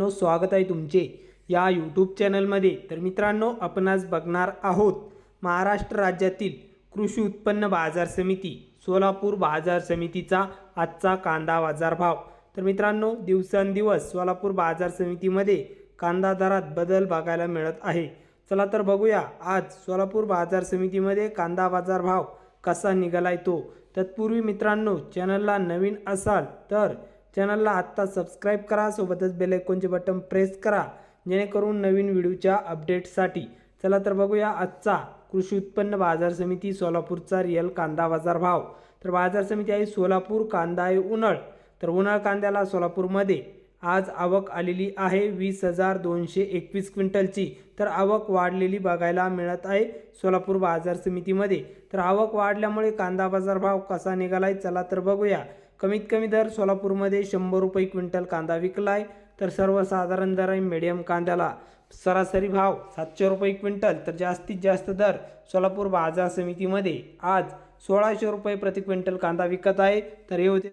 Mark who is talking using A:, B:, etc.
A: No स्वागत आहे तुमचे. या यूट्यूब चॅनलमध्ये तर मित्रांनो आपण आज बघणार आहोत महाराष्ट्र राज्यातील कृषी उत्पन्न बाजार समिती सोलापूर बाजार समितीचा आजचा कांदा बाजार भाव तर मित्रांनो दिवसेंदिवस सोलापूर बाजार समितीमध्ये कांदा दरात बदल बघायला मिळत आहे. चला तर बघूया आज सोलापूर बाजार समितीमध्ये कांदा बाजार भाव कसा निघालाय तो? तत्पूर्वी मित्रांनो चॅनलला नवीन असाल तर चॅनलला आत्ता सबस्क्राईब करा सोबतच बेल आयकॉनचे बटन प्रेस करा जेणेकरून नवीन व्हिडिओच्या अपडेटसाठी चला तर बघूया आजचा कृषी उत्पन्न बाजार समिती सोलापूरचा रिअल कांदा बाजार भाव. तर बाजार समिती आहे सोलापूर कांदा आहे उन्हाळ. तर उन्हाळ कांद्याला सोलापूरमध्ये आज आवक आलेली आहे वीस हजार दोनशे एकवीस क्विंटलची. तर आवक वाढलेली बघायला मिळत आहे सोलापूर बाजार समितीमध्ये. तर आवक वाढल्यामुळे कांदा बाजार भाव कसा निघालाय चला तर बघूया. कमीत कमी दर सोलापूरमध्ये शंभर रुपये क्विंटल कांदा विकलाय तर सर्वसाधारण दर आहे मिडियम कांद्याला. सरासरी भाव सातशे रुपये क्विंटल तर जास्तीत जास्त दर सोलापूर बाजार समितीमध्ये. आज सोळाशे रुपये प्रति क्विंटल कांदा विकत आहे तर हे होते